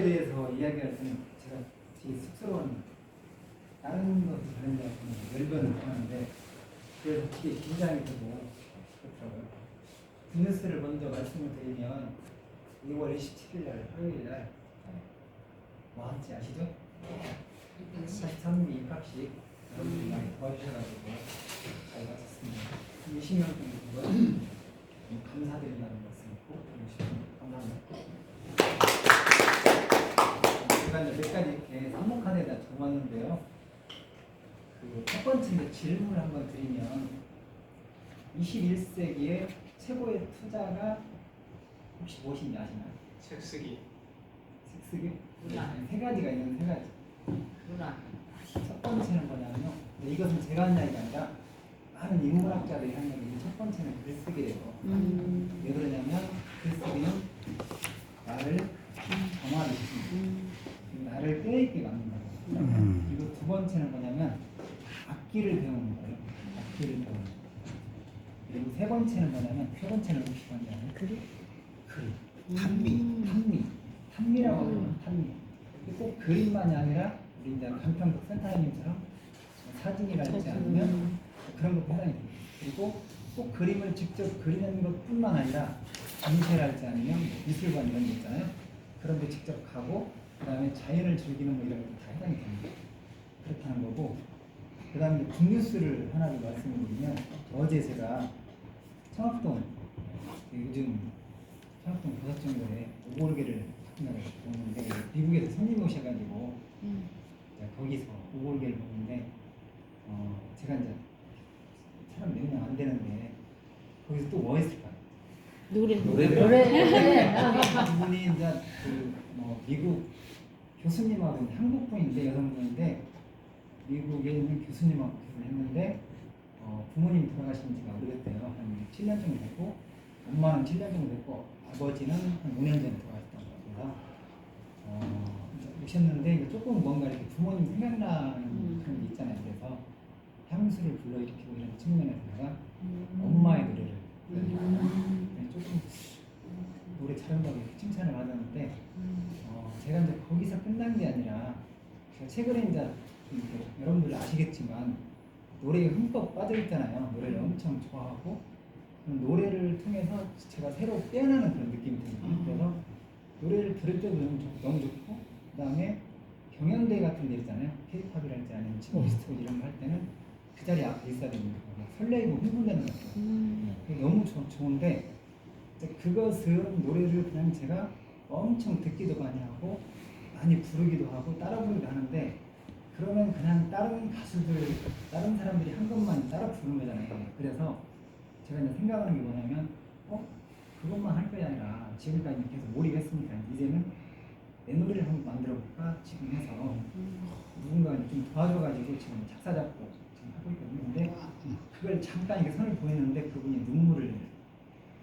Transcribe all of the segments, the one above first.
이거에 대해서 이야기할 때는 제가 되게 쑥스러운 다른 것도 다른 데 같은 열변을 하는데 그래서 되게 긴장이 되고 그렇더라고요. 뉴스를 먼저 말씀을 드리면 2월 27일 날 화요일 날뭐 할지 아시죠? 43기 입학식 여러분들이 많이 도와주셔가지고 잘 마쳤습니다. 20명 정도 감사드린다는 말씀 꼭 해주시면 감사합니다. 이제 몇 가지 이렇게 상목칸에다 적었는데요. 그 첫 번째 질문을 한번 드리면 21세기의 최고의 투자가 혹시 무엇인지 아시나요? 책 쓰기 색쓰기? 문화. 세 가지가 있는 세 가지. 문화. 첫 번째는 뭐냐면요. 근데 이것은 제가 한 이야기가 아니라 많은 인문학자들이 한 얘기인데 첫 번째는 글쓰기래요. 음. 왜 그러냐면 글쓰기는 나를 정화시킵니다. 나를 깨있게 만든다고. 음. 그리고 두 번째는 뭐냐면 악기를 배우는 거예요. 악기를 배우는 거. 그리고 세 번째는 뭐냐면 세 번째는 혹시 아세요? 그리? 그림. 탄미. 탄미. 탄미라고 음. 하면 탄미. 이게 꼭 그림만이 아니라 우리 이제 간평국 센터장님처럼 사진이랄지 아니면 그런 것도 해당이 됩니다. 그리고 꼭 그림을 직접 그리는 것뿐만 아니라 전시회랄지 아니면 미술관 이런 데 있잖아요. 그런 데 직접 가고 그 다음에 자연을 즐기는 뭐 이런 것도 다 해당이 됩니다. 그렇다는 거고 그 다음에 국뉴스를 하나를 말씀드리면 어제 제가 청학동 그 요즘 청학동 도사정거에 오골개를 하나를 보는데 미국에서 손님이 오셔가지고 이제 거기서 오골개를 보는데 어 제가 이제 사람 몇명 안 되는데 거기서 또 뭐 했을까요? 노래. 노래를. 노래. 그분이 이제 그뭐 미국 교수님하고 한국 분인데 여성분인데 미국에 있는 교수님하고 교수를 했는데 어, 부모님 돌아가신 지가 오래됐대요. 한 7년 정도 됐고 엄마는 7년 정도 됐고 아버지는 한 5년 전에 돌아가셨던 것 같아서 어, 오셨는데 조금 뭔가 이렇게 부모님 생각나는 음. 그런 게 있잖아요. 그래서 향수를 불러일으키고 이런 측면에서가 음. 엄마의 노래를 음. 네, 조금 노래 잘한다고 칭찬을 받았는데 음. 어, 제가 이제 거기서 끝난 게 아니라 제가 최근에 이제 여러분들 아시겠지만 노래에 흠뻑 빠져 있잖아요. 노래를 엄청 좋아하고 노래를 통해서 제가 새로 깨어나는 그런 느낌이 듭니다. 음. 그래서 노래를 들을 때도 너무, 좋, 너무 좋고 그 다음에 경연대 같은 데 있잖아요. 케이팝이랄지 아니면 칭미스트 이런 거 할 때는 그 자리에 앞에 있어야 됩니다. 설레이고 흥분되는 것 같아요. 음. 너무 좋, 좋은데 그것은 노래를 그냥 제가 엄청 듣기도 많이 하고 많이 부르기도 하고 따라 부르기도 하는데 그러면 그냥 다른 가수들 다른 사람들이 한 것만 따라 부르는 거잖아요. 그래서 제가 이제 생각하는 게 뭐냐면 어 그것만 할 게 아니라 지금까지 계속 몰입했으니까 이제는 내 노래를 한번 만들어 볼까 지금 해서 누군가 좀 도와줘가지고 지금 작사 작곡 지금 하고 있거든요. 근데 그걸 잠깐 이렇게 선을 보였는데 그분이 눈물을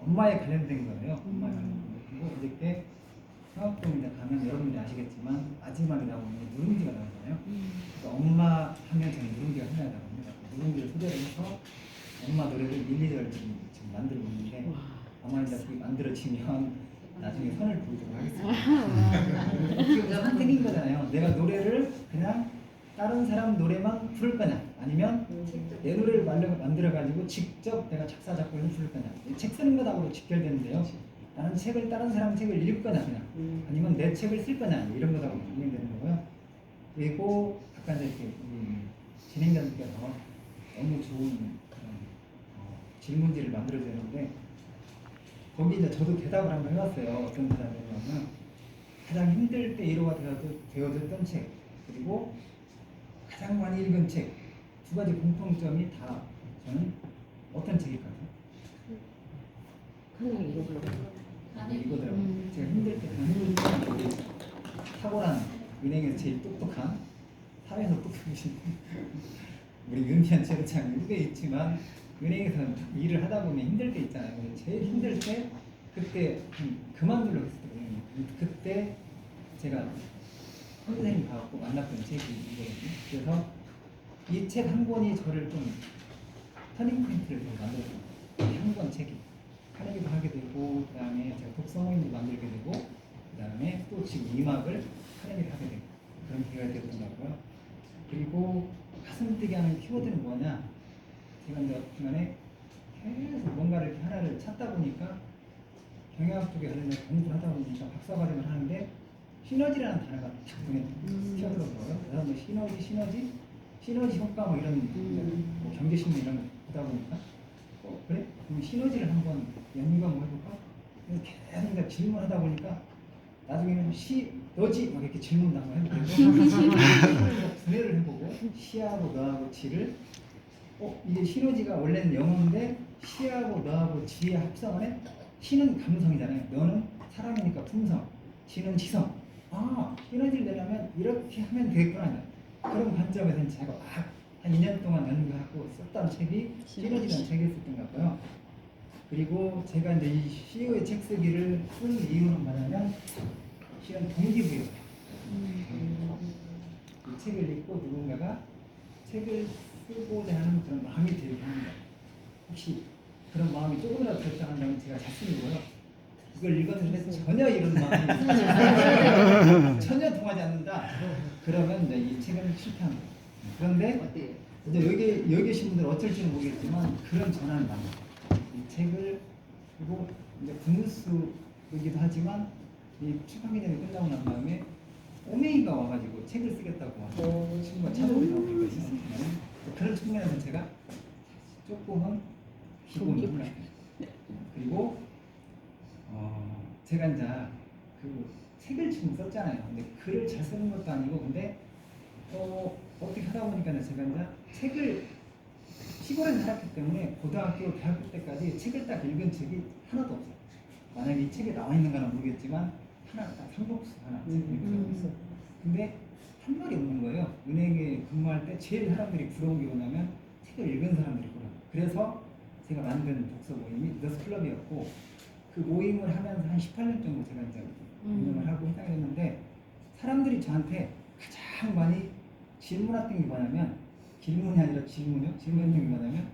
엄마에 관련된 거예요. 엄마에 관련된 거. 그리고 어저께 상업동에 가면 여러분들이 아시겠지만 마지막에 나오는 누룽지가 나오잖아요. 그래서 엄마 하면 저는 누룽지가 생각나거든요. 누룽지를 소개를 해서 엄마 노래를 1, 2절 지금, 지금 만들고 있는데 아마 이제 그게 만들어지면 나중에 선을 보이도록 하겠습니다. 지금 선택인 거잖아요. 내가 노래를 그냥 다른 사람 노래만 부를 거냐 아니면 내 노래를 만들어 가지고 직접 내가 작사 작곡을 부를 거냐 이책 쓰는 것하고 직결되는데요. 나는 책을 다른 사람 책을 읽을 거냐 그냥 아니면 내 책을 쓸 거냐 이런 것하고 연결되는 거고요. 그리고 아까 이제 이렇게 우리 진행자님께서 너무 좋은 그런 어, 질문지를 만들어 주는데 거기 이제 저도 대답을 한번 해봤어요. 어떤 대답이냐면 가장 힘들 때 위로가 되어도 되어줬던 책 그리고 가장 많이 읽은 책 두 가지 공통점이 다 저는 어떤 책일까요? 그냥 이러고. 이거더라고요. 음. 제가 힘들 때 그냥 힘들 때 탁월한 은행에서 제일 똑똑한 사회에서 똑똑하신 우리 은피한 최고창 후배 있지만 은행에서 일을 하다 보면 힘들 때 있잖아요. 제일 힘들 때 그때 좀 그만두려고 했었거든요. 그때 제가 선생님 가갖고 만났던 책이 이거거든요. 그래서 이 책 한 권이 저를 좀 터닝 포인트를 좀 만들었어요. 한 권 책이. 하기도 하게 되고 가 독서 모임도 만들게 되고 그 다음에 또 지금 이막을 카레미를 하게 되고 그런 기회가 되었던 것 같고요. 그리고 가슴 뛰게 하는 키워드는 뭐냐? 제가 이제 중간에 계속 뭔가를 이렇게 하나를 찾다 보니까 경영학 쪽에 관련된 공부를 하다 보니까 박사과정을 하는데 시너지라는 단어가 탁 눈에 음. 튀어들어서요. 그다음에 뭐 시너지, 시너지, 시너지 효과 뭐 이런 뭐 경제신문 이런 거 보다 보니까 어, 그래? 그럼 시너지를 한번 연구가 뭐 해볼까? 계속 이제 질문하다 보니까 나중에는 시, 너지? 막 이렇게 질문도 한번 해보고 뭐 분해를 해보고 시하고 너하고 지를 어, 이게 시너지가 원래는 영어인데 시하고 너하고 지의 합성을 시는 감성이잖아요. 너는 사람이니까 품성, 지는 지성. 아, 시너지를 내려면 이렇게 하면 되겠구나. 그런 관점에서 제가 막한 2년 동안 연구하고 썼던 책이 시너지라는 책이 있었던 것 같고요. 그리고 제가 이제 이 CEO의 책 쓰기를 쓴 이유는 뭐냐면 실은 동기부여. 이 책을 읽고 누군가가 책을 쓰고자 하는 그런 마음이 들게 합니다. 혹시 그런 마음이 조금이라도 결정한다면 제가 잘 쓰는 거요. 이걸 읽었는데 전혀 이런 마음이 전혀 통하지 않는다. 그러면 이제 이 책은 실패합니다. 그런데 이제 여기 여기 계신 분들 어쩔지는 모르겠지만 그런 전환을 합니다. 이 책을 그리고 이제 분수이기도 하지만 이 출판 기념이 끝나고 난 다음에 오메이가 와가지고 책을 쓰겠다고 하고 친구가 찾아오기도 하고 있거든요. 그런 측면에서 제가 조금은 기분이. 올라요. 그리고 어 제가 이제 그 책을 지금 썼잖아요. 근데 글을 잘 쓰는 것도 아니고 근데 어 어떻게 하다 보니까 제가 이제 책을 시골에 살았기 때문에 고등학교, 대학교 때까지 책을 딱 읽은 책이 하나도 없어요. 만약에 이 책에 나와 있는가는 모르겠지만 하나 딱 상복수 하나 책 읽은 적 있어요. 근데 한 말이 없는 거예요. 은행에 근무할 때 제일 사람들이 부러운 게 뭐냐면 책을 읽은 사람들이 부러워. 그래서 제가 만든 독서 모임이 너스 클럽이었고 그 모임을 하면서 한 18년 정도 제가 이제 운영을 하고 해당을 했는데 사람들이 저한테 가장 많이 질문했던 게 뭐냐면 질문이 아니라 질문이요. 게 뭐냐면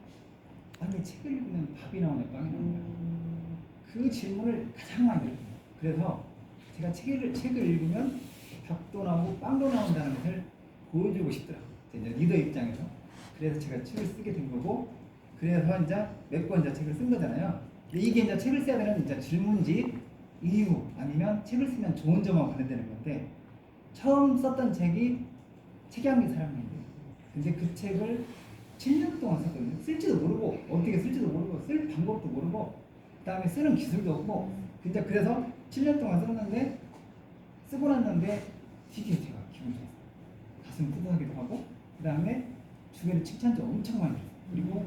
아니 책을 읽으면 밥이 나오냐 빵이 나오냐 그 질문을 가장 많이 들었어요. 그래서 제가 책을 책을 읽으면 밥도 나오고 빵도 나온다는 것을 보여주고 싶더라고요. 이제 리더 입장에서. 그래서 제가 책을 쓰게 된 거고, 그래서 이제 몇 권 이제 책을 쓴 거잖아요. 근데 이게 이제 책을 써야 되는 이제 질문지, 이유, 아니면 책을 쓰면 좋은 점하고 관련되는 건데, 처음 썼던 책이 책양미 사랑인데, 근데 그 책을 7년 동안 썼거든요. 쓸지도 모르고, 어떻게 쓸지도 모르고, 쓸 방법도 모르고, 그 다음에 쓰는 기술도 없고, 근데 그래서 7년 동안 썼는데, 쓰고 났는데 되게 제가 기분이 좋았어요. 가슴 뿌듯하기도 하고 그 다음에 주변에 칭찬도 엄청 많이 들었어요. 그리고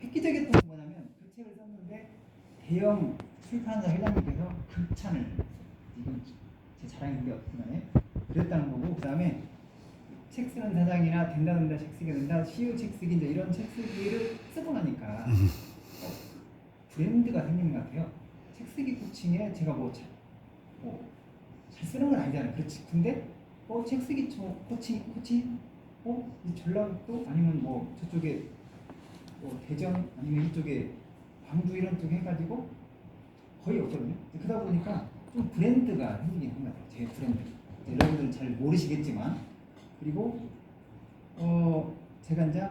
획기적이었던 건 뭐냐면 그 책을 썼는데 대형 출판사 회장님께서 극찬을 했어요. 이건 제 자랑인데 어떻게 그랬다는 거고 그 다음에 책 쓰는 사장이나 된다 된다 책 쓰게 된다 CEO 책 쓰기 이제 이런 책 쓰기를 쓰고 나니까 어, 브랜드가 생기는 것 같아요. 책 쓰기 코칭에 제가 뭐, 자- 뭐잘 쓰는 건 아니잖아요. 그렇지. 근데 어, 책 쓰기 저 코칭 코칭 어, 이 전라북도 아니면 뭐 저쪽에 뭐 대전 아니면 이쪽에 광주 이런 쪽 해가지고 거의 없거든요. 그러다 보니까 좀 브랜드가 생기긴 합니다. 제 브랜드. 여러분들은 잘 모르시겠지만 그리고 어 제가 이제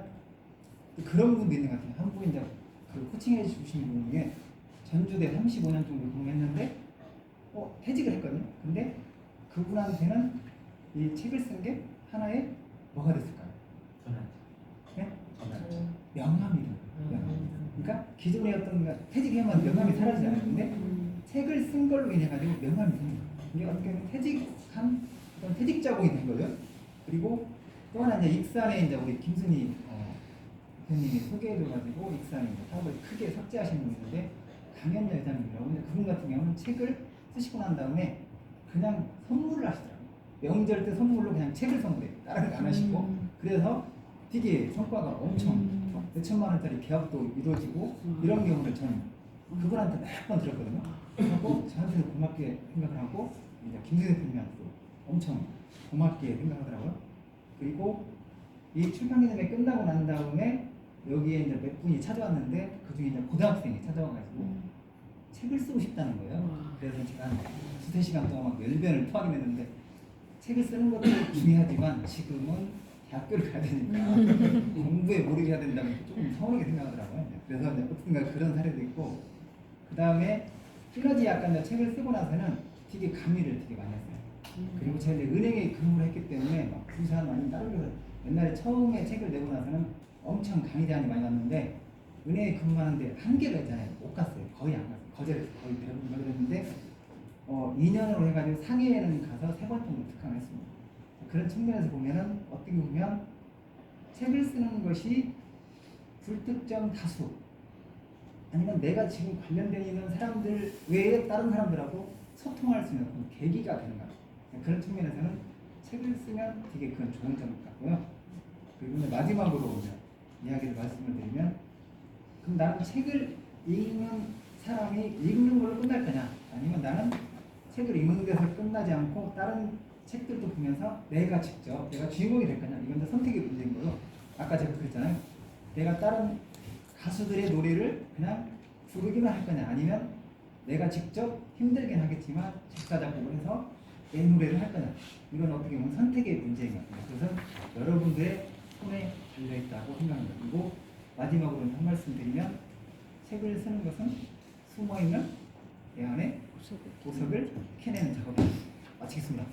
그런 분도 있는 것 같아요. 한 분이 이제 그 코칭해 주신 분 중에 전주대 35년 정도 근무했는데 어, 퇴직을 했거든요. 근데 그분한테는 이 책을 쓴 게 하나의 뭐가 됐을까요? 네? 명함이 된 거예요. 명함. 그러니까 기존에 어떤 가 퇴직하면 명함이 사라지잖아요. 근데 책을 쓴 걸로 인해 가지고 명함이 생긴 거예요. 이게 어떻게 보면 퇴직한 어떤 퇴직자공이 된 거죠. 그리고 또 하나 이제 익산에 이제 우리 김순희 어, 대표님이 소개해줘가지고 익산에 이제 사업을 크게 삭제하신 분이 있는데 강현 여장님이라고 근데 그분 같은 경우는 책을 쓰시고 난 다음에 그냥 선물을 하시더라고요. 명절 때 선물로 그냥 책을 선물해요. 다른 거 안 하시고 음. 그래서 되게 성과가 엄청 음. 막 몇천만 원짜리 계약도 이루어지고 이런 경우를 저는 그분한테 몇 번 들었거든요. 하고 저한테도 고맙게 생각을 하고 이제 김승 대표님한테도 엄청 고맙게 생각하더라고요. 그리고 이 출판 기념회 끝나고 난 다음에 여기에 이제 몇 분이 찾아왔는데 그 중에 이제 고등학생이 찾아와가지고 책을 쓰고 싶다는 거예요. 와. 그래서 제가 한 두세 시간 동안 막 열변을 토하긴 했는데 책을 쓰는 것도 중요하지만 지금은 대학교를 가야 되니까 공부에 몰입해야 된다면 조금 서운하게 생각하더라고요. 그래서 이제 어떻든가 그런 사례도 있고 그 다음에 시너지 약간 책을 쓰고 나서는 되게 감리를 되게 많이 했어요. 그리고 제가 이제 은행에 근무를 했기 때문에 막 부산 아니면 다른 데서 옛날에 처음에 책을 내고 나서는 엄청 강의 제안이 많이 왔는데 은행에 근무하는데 한 개가 있잖아요. 못 갔어요. 거의 안 갔어요. 거절해서 거의 대부분 거절했는데 어, 2년으로 해가지고 상해에는 가서 세 번 정도 특강을 했습니다. 그런 측면에서 보면은 어떻게 보면 책을 쓰는 것이 불특정 다수 아니면 내가 지금 관련되어 있는 사람들 외에 다른 사람들하고 소통할 수 있는 그런 계기가 되는 것 같아요. 그런 측면에서는 책을 쓰면 되게 그건 좋은 점 같고요. 그리고 마지막으로 이야기를 말씀을 드리면 그럼 나는 책을 읽는 사람이 읽는 걸로 끝날 거냐? 아니면 나는 책을 읽는 데서 끝나지 않고 다른 책들도 보면서 내가 직접 내가 주인공이 될 거냐? 이건 다 선택의 문제인 거로 아까 제가 그랬잖아요. 내가 다른 가수들의 노래를 그냥 부르기만 할 거냐? 아니면 내가 직접 힘들긴 하겠지만 작사 작곡을 해서 내 노래를 할 거냐. 이건 어떻게 보면 선택의 문제인 것 같아요 그래서 여러분들의 손에 달려있다고 생각합니다. 그리고 마지막으로 한 말씀 드리면 책을 쓰는 것은 숨어있는 내 안에 보석을 캐내는 작업입니다. 마치겠습니다